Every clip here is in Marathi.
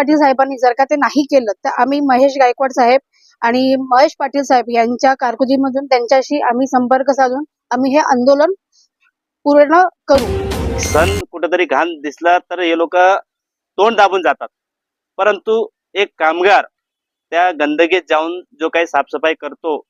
पाटील साहेबांनी जर का ते नाही केलं तर आम्ही महेश गायकवाड साहेब आणि महेश पाटील साहेब यांच्या कारकिर्दीमधून त्यांच्याशी आम्ही संपर्क साधून आम्ही हे आंदोलन पूर्ण करू. सण कुठेतरी घाण दिसला तर हे लोक तोंड दाबून जातात. परंतु एक कामगार त्या गंदगीत जाऊन जो काही साफसफाई करतो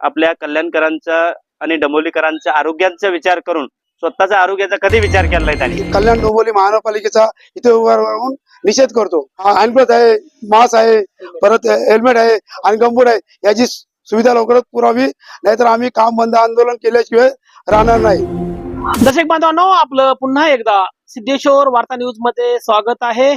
आपल्या कल्याणकरांचा आणि डमोलीकरांच्या आरोग्यांचा विचार करून स्वतःच्या आरोग्याचा कधी विचार केला नाही त्यांनी कल्याण डोंबिवली महानगरपालिकेचा इथे उभा राहून निषेध करतो. हँडब्रथ आहे मास्क आहे परत हेल्मेट आहे आणि गंबूट आहे याची सुविधा लवकरच पुरावी नाहीतर आम्ही काम बंद आंदोलन केल्याशिवाय राहणार नाही. दर्शक बांधवांनो आपलं पुन्हा एकदा सिद्धेश्वर वार्ता न्यूजमध्ये स्वागत आहे.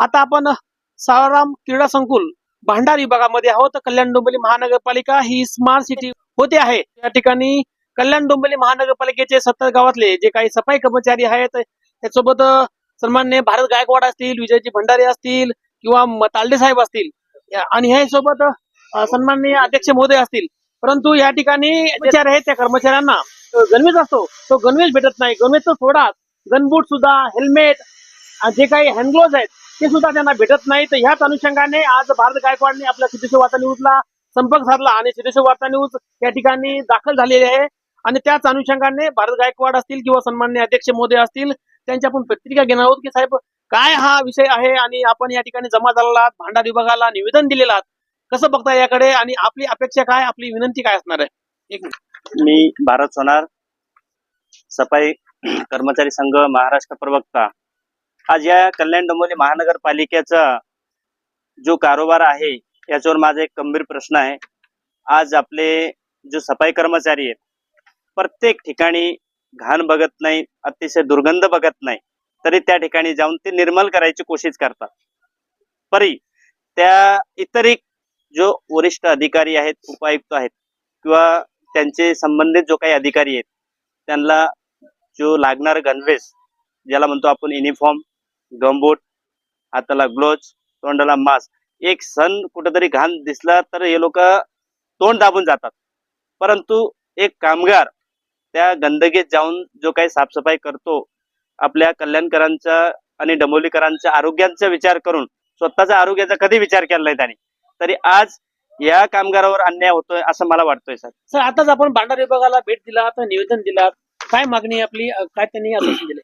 आता आपण सावराम क्रीडा संकुल भांडार विभागामध्ये आहोत. कल्याण डोंबिवली महानगरपालिका ही स्मार्ट सिटी होते आहे. या ठिकाणी कल्याण डोंबिवली महानगरपालिकेचे सत्तर गावातले जे काही सफाई कर्मचारी आहेत त्यासोबत सन्मान्य भारत गायकवाड असतील विजयजी भंडारे असतील किंवा तालडे साहेब असतील. आणि ह्या सोबत सन्माननीय अध्यक्ष महोदय असतील. परंतु या ठिकाणी आहेत त्या कर्मचाऱ्यांना. गणवेश असतो. तो गणवेश भेटत नाही. गणवेश तर सोडा. गनबूट सुद्धा हेल्मेट जे काही हँडग्लोव्ह आहेत ते सुद्धा त्यांना भेटत नाही. तर ह्याच अनुषंगाने आज भारत गायकवाडने आपल्या सिद्धेश्वर वार्ता न्यूजला संपर्क साधला. आणि सिद्धेश्वर वार्ता न्यूज या ठिकाणी दाखल झालेले आहे. आणि त्याच अनुषंगाने भारत गायकवाड असतील किंवा सन्मान्य अध्यक्ष मोदी असतील त्यांची आपण पत्रिका घेणार आहोत की साहेब काय हा विषय आहे आणि आपण या ठिकाणी जमा झालेला आहात भांडार विभागाला निवेदन दिलेलं आहात कसं बघता याकडे आणि आपली अपेक्षा काय आपली विनंती काय असणार आहे? एक मी भारत सोनार सफाई कर्मचारी संघ महाराष्ट्र प्रवक्ता. आज या कल्याण डोंबिवली महानगरपालिकेचा जो कारोबार आहे याच्यावर माझा एक गंभीर प्रश्न आहे. आज आपले जो सफाई कर्मचारी आहेत प्रत्येक ठिकाणी घाण बघत नाही अतिशय दुर्गंध बघत नाही तरी त्या ठिकाणी जाऊन ते निर्मल करायची कोशिश करतात. परी त्या इतरिक जो वरिष्ठ अधिकारी आहेत उपायुक्त आहेत किंवा त्यांचे संबंधित जो काही अधिकारी आहेत त्यांना जो लागणार गणवेश ज्याला म्हणतो आपण युनिफॉर्म गमबूट हाताला ग्लोव्ज तोंडाला मास्क एक सण कुठेतरी घाण दिसला तर हे लोक तोंड दाबून जातात. परंतु एक कामगार त्या गंदगीत जाऊन जो काही साफसफाई करतो आपल्या कल्याणकरांचा आणि डंबोलीकरांच्या आरोग्याचा विचार करून स्वतःच्या आरोग्याचा कधी विचार केला त्यांनी. तरी आज या कामगारावर अन्याय होतोय असं मला वाटतोय सर. सर आताच आपण भांडार विभागाला भेट दिला निवेदन दिला काय मागणी आपली? काय त्यांनी दिले?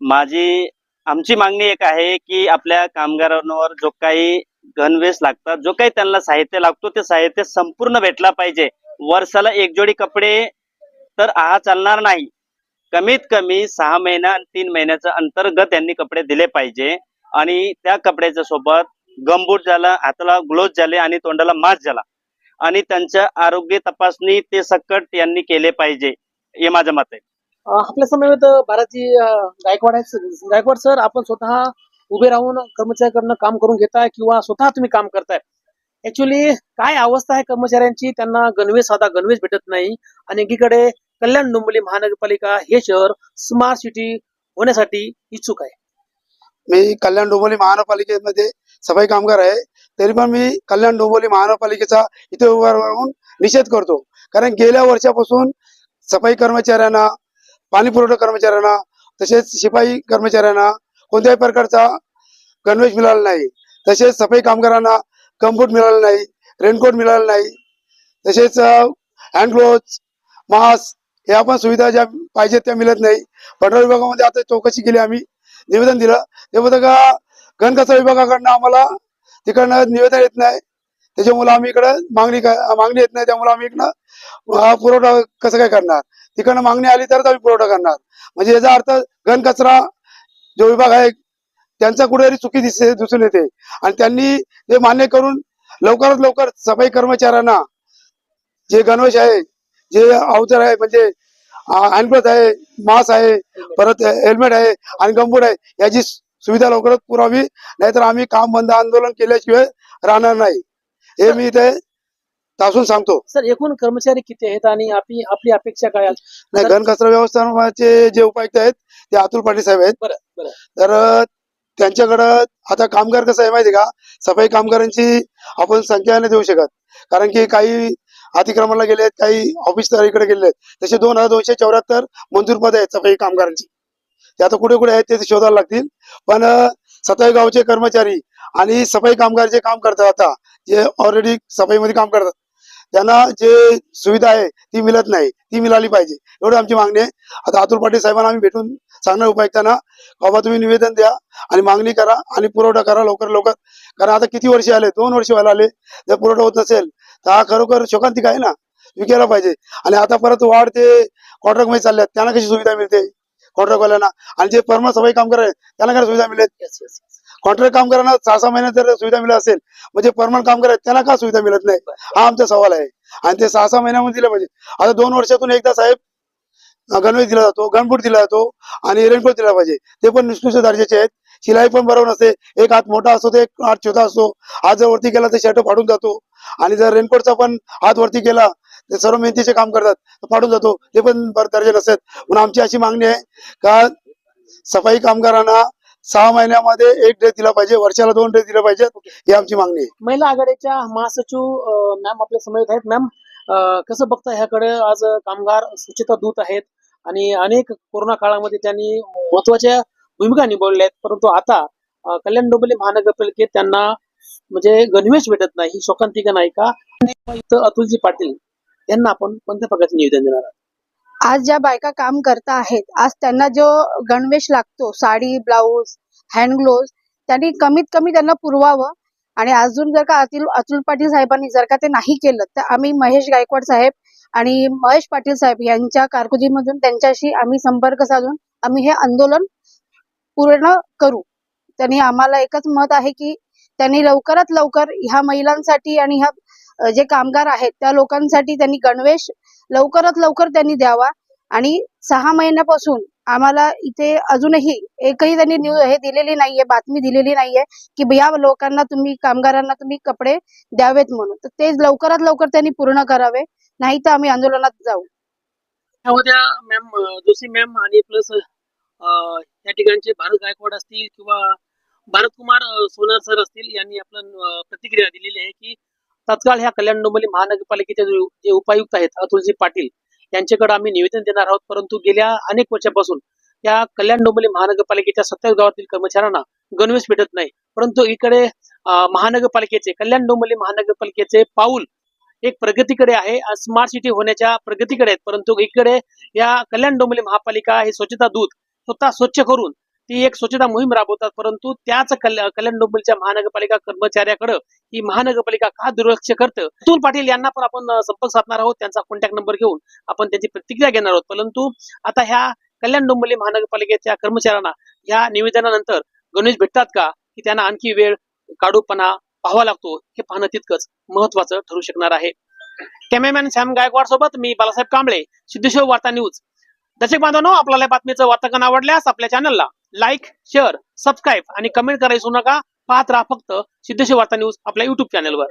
माझी आमची मागणी एक आहे की आपल्या कामगारांवर जो काही गणवेश लागतात जो काही त्यांना साहित्य लागतो ते साहित्य संपूर्ण भेटला पाहिजे. वर्षाला एक जोडी कपडे तर हा चालणार नाही. कमीत कमी सहा महिना आणि तीन महिन्याचं अंतर्गत त्यांनी कपडे दिले पाहिजे. आणि त्या कपड्याच्या सोबत गमबूट झाला हाताला ग्लोव्ह झाले आणि तोंडाला मास्क झाला. आणि त्यांच्या आरोग्य तपासणी ते सकट यांनी केले पाहिजे. हे माझं मत आहे. आपल्या समवेत भारतजी गायकवाड आहेत. गायकवाड सर आपण स्वतः उभे राहून कर्मचाऱ्यांकडनं काम करून घेताय किंवा स्वतः तुम्ही काम करताय? ऍक्च्युली काय अवस्था आहे कर्मचाऱ्यांची? त्यांना गणवेश साधा गणवेश भेटत नाही. आणि एकीकडे कल्याण डोंबिवली महानगरपालिका हे शहर स्मार्ट सिटी होण्यासाठी इच्छुक आहे. मी कल्याण डोंबिवली महानगरपालिकेमध्ये सफाई कामगार आहे. तरी पण मी कल्याण डोंबिवली महानगरपालिकेचा इथे उभारून निषेध करतो. कारण गेल्या वर्षापासून सफाई कर्मचाऱ्यांना पाणी पुरवठा कर्मचाऱ्यांना तसेच शिपाई कर्मचाऱ्यांना कोणत्याही प्रकारचा गणवेश मिळाला नाही. तसेच सफाई कामगारांना कम्फर्ट मिळाला नाही रेनकोट मिळाला नाही. तसेच हँड ग्लोव्ज मास्क ह्या पण सुविधा ज्या पाहिजेत त्या मिळत नाही. भंडारा विभागामध्ये आता चौकशी केली आम्ही. निवेदन दिलं. ते म्हणतं का घनकचरा विभागाकडनं आम्हाला तिकडनं निवेदन येत नाही. त्याच्यामुळे आम्ही इकडं मागणी मागणी येत नाही. त्यामुळे आम्ही इकडं हा पुरवठा कसं काय करणार? तिकडनं मागणी आली तरच आम्ही पुरवठा करणार. म्हणजे याचा अर्थ घनकचरा जो विभाग आहे त्यांचा कुठेतरी चुकी दिसते दिसून येते. आणि त्यांनी ते मान्य करून लवकरात लवकर सफाई कर्मचाऱ्यांना जे गणवेश आहे जे अवजार आहे म्हणजे हँडग्लोव्ह आहे मास्क आहे परत हेल्मेट आहे आणि गंबूट आहे याची सुविधा लवकरच पुरावी नाहीतर आम्ही काम बंद आंदोलन केल्याशिवाय राहणार नाही. हे मी इथे तासून सांगतो. सर एकूण कर्मचारी किती आहेत आणि आपली आपली अपेक्षा काय? नाही घनकचरा व्यवस्थापनाचे जे उपायुक्त आहेत ते अतुल पाटील साहेब आहेत. तर त्यांच्याकडं आता कामगार कसं आहे माहिती का? सफाई कामगारांची आपण संख्या नाही देऊ शकत. कारण की काही अतिक्रमणला गेले आहेत काही ऑफिस गेले आहेत. तसे दोन हजार दोनशे चौऱ्याहत्तर मंजूर पद आहेत सफाई कामगारांची. ते आता कुठे कुठे आहेत ते शोधायला लागतील. पण अ, सताई गावचे कर्मचारी आणि सफाई कामगार जे काम करतात आता जे ऑलरेडी सफाईमध्ये काम करतात त्यांना जे सुविधा आहे ती मिळत नाही ती मिळाली पाहिजे. एवढं आमची मागणी आहे. आता अतुल पाटील साहेबांना आम्ही भेटून सांगणार उपायुक्तांना बाबा तुम्ही निवेदन द्या आणि मागणी करा आणि पुरवठा करा लवकर लवकर. कारण आता किती वर्ष आले? दोन वर्ष व्हायला आले. जर पुरवठा होत नसेल तर हा खरोखर शोकांतिक आहे ना? विकायला पाहिजे. आणि आता परत वाढ ते कॉन्ट्रॅक्टमध्ये चालल्यात त्यांना कशी सुविधा मिळते? कॉन्ट्रॅक्टवाल्यांना आणि जे परमनंट सफाई कामगार आहेत त्यांना काय सुविधा मिळेल? कॉन्ट्रॅक्ट कामगारांना सहा सहा महिन्यात जर सुविधा मिळत असेल म्हणजे परमनंट कामगार आहेत त्यांना का सुविधा मिळत नाही? हा आमचा सवाल आहे. आणि ते सहा सहा महिन्यामध्ये दिलं पाहिजे. आता दोन वर्षातून एकदा साहेब गणवेश दिला जातो गणपूट दिला जातो आणि रेनकोट दिला पाहिजे. ते पण निष्कृष्ट दर्जाचे आहेत. शिलाई पण बरोबर नसते. एक हात मोठा असतो ते एक हात छोटा असतो. हात जर वरती केला तर शर्ट फाडून जातो. आणि जर रेनकोटचा पण हात वरती केला ते सर्व मेहनतीचे काम करतात तर फाडून जातो. ते पण बरं दर्जे नसतात. म्हणून आमची अशी मागणी आहे का सफाई कामगारांना सहा महिन्यामध्ये एक ड्रेस दिला पाहिजे वर्षाला दोन ड्रेस दिला पाहिजे ही आमची मागणी आहे. महिला आघाडीच्या महासचिव मॅम आपल्यासमोर आहेत. मॅम कसं बघता ह्याकडे? आज कामगार स्वच्छता दूत आहेत. आणि अनेक कोरोना काळामध्ये त्यांनी महत्त्वाच्या भूमिका निभावल्या आहेत. परंतु आता कल्याण डोंबिवली महानगरपालिकेत त्यांना म्हणजे गणवेश भेटत नाही ही शोकांतिका नायिका अतुलजी पाटील यांना आपण कोणत्या प्रकारचे निवेदन देणार आहोत. आज ज्या बायका काम करता आहेत आज त्यांना जो गणवेश लागतो साडी ब्लाऊज हँड ग्लोव्ह त्यांनी कमीत कमी त्यांना पुरवावं. आणि अजून जर का अतुल अतुल पाटील साहेबांनी जर का ते नाही केलं तर आम्ही महेश गायकवाड साहेब आणि महेश पाटील साहेब यांच्या कारकिर्दीमधून त्यांच्याशी आम्ही संपर्क साधून आम्ही हे आंदोलन पूर्ण करू. त्यांनी आम्हाला एकच मत आहे की त्यांनी लवकरात लवकर ह्या महिलांसाठी आणि ह्या जे कामगार आहेत त्या लोकांसाठी त्यांनी गणवेश लवकरात लवकर त्यांनी द्यावा आणि सहा महिन्यापासून आम्हाला इथे अजूनही एकही त्यांनी न्यूज हे दिलेली नाहीये बातमी दिलेली नाहीये की या लोकांना तुम्ही कामगारांना तुम्ही कपडे द्यावेत म्हणून. तर ते लवकरात लवकर त्यांनी पूर्ण करावे. नाही तर आम्ही आंदोलनात जाऊ. त्यामध्ये मॅम जोशी मॅम आणि प्लस या ठिकाणचे भारत गायकवाड असतील किंवा भारत कुमार सोनार सर असतील यांनी आपलं प्रतिक्रिया दिलेली आहे की तत्काळ ह्या कल्याण डोंबिवली महानगरपालिकेचे जे उपायुक्त आहेत अतुलजी पाटील यांच्याकडे आम्ही निवेदन देणार आहोत. परंतु गेल्या अनेक वर्षापासून या कल्याण डोंबिवली महानगरपालिकेच्या सत्तावीस गावातील कर्मचाऱ्यांना गणवेश भेटत नाही. परंतु इकडे महानगरपालिकेचे कल्याण डोंबिवली महानगरपालिकेचे पाऊल एक प्रगतीकडे आहे. स्मार्ट सिटी होण्याच्या प्रगतीकडे आहेत. परंतु इकडे या कल्याण डोंबिवली महापालिका हे स्वच्छता दूत स्वतः स्वच्छ करून ती एक स्वच्छता मोहीम राबवतात. परंतु त्याच कल्या- कल्याण डोंबिवलीच्या महानगरपालिका कर्मचाऱ्याकडे ही महानगरपालिका का दुर्लक्ष करतं? अतुल पाटील यांना पण आपण संपर्क साधणार आहोत. त्यांचा कॉन्टॅक्ट नंबर घेऊन आपण त्यांची प्रतिक्रिया घेणार आहोत. परंतु आता ह्या कल्याण डोंबिवली महानगरपालिकेच्या कर्मचाऱ्यांना या निवेदनानंतर गणेश भेटतात का? की त्यांना आणखी वेळ काढूपणा पाहावा लागतो. हे पाहणं तितकंच महत्वाचं ठरू शकणार आहे. कॅमेरामॅन सॅम गायकवाड सोबत मी बालासाहेब कांबळे सिद्धेश्वर वार्ता न्यूज. दर्शक बांधवांनो आपल्याला बातमीचं वार्तांकन आवडल्यास आपल्या चॅनलला लाईक शेअर सबस्क्राईब आणि कमेंट करायला विसरू नका. पाहत राहा फक्त सिद्धेश्वर वार्ता न्यूज आपल्या युट्यूब चॅनलवर